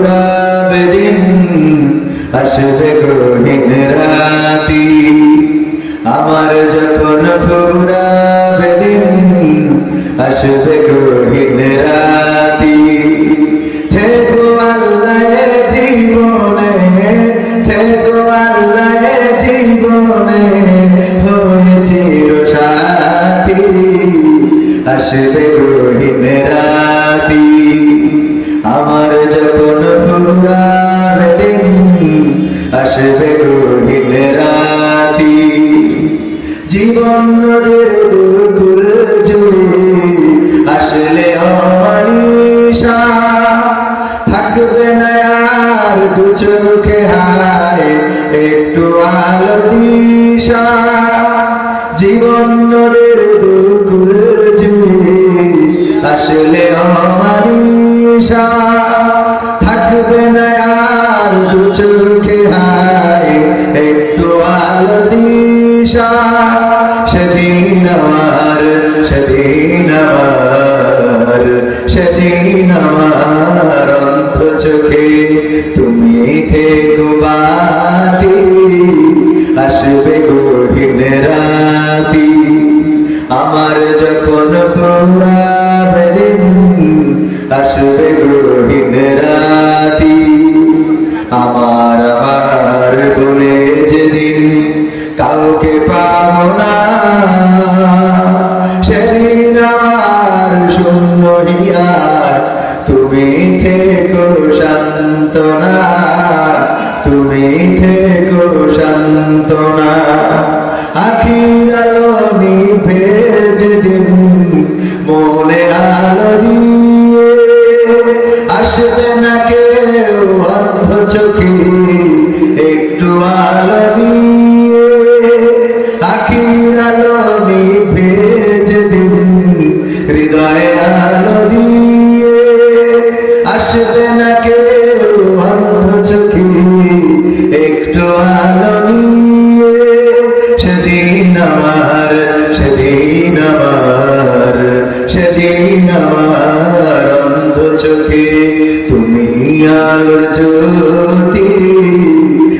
ফুরাবে দিন আসবে গহীন রাতি। আমার যখন ফুরাবে দিন আসবে গহীন রাতি। থেকো আল্লাহ জীবনে, থেকো আল্লাহ জীবনে, হয়ে চির সাথী আসবে গহীন রাতি। আমার যখন ফুরাবে দিন আসবে গহীন রাতি, জীবন নদের বুকুর জুড়ে আসলে অমানিসা। থাকবে না আর দু চোখে হায়, একটু আলো দিশা। জীবন নদের বুকুর জুড়ে আসলে অমানিসা। থাকবে না আর দু চোখে হায়, একটু আলো দিশা। সেদিন আমার সেদিন আমার সেদিন আমার অন্ত চোখে তুমি থেকো বাতি, আসবে গহীন রাতি। আমার যখন দিন আসবে গহীন আমার আমার বলে যেদিন কাউকে পাবো না, সেদিন আমার শূন্য তুমি থেকো শান্তনা। আসবে না কেউ অন্ধ চোখে একটু আলো নিয়ে সেদিন আমার সেদিন আমার সেদিন আমার অন্ধ চোখে তুমি আলোর জ্যোতি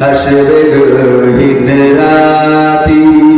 হাসরে গহীন রাতি।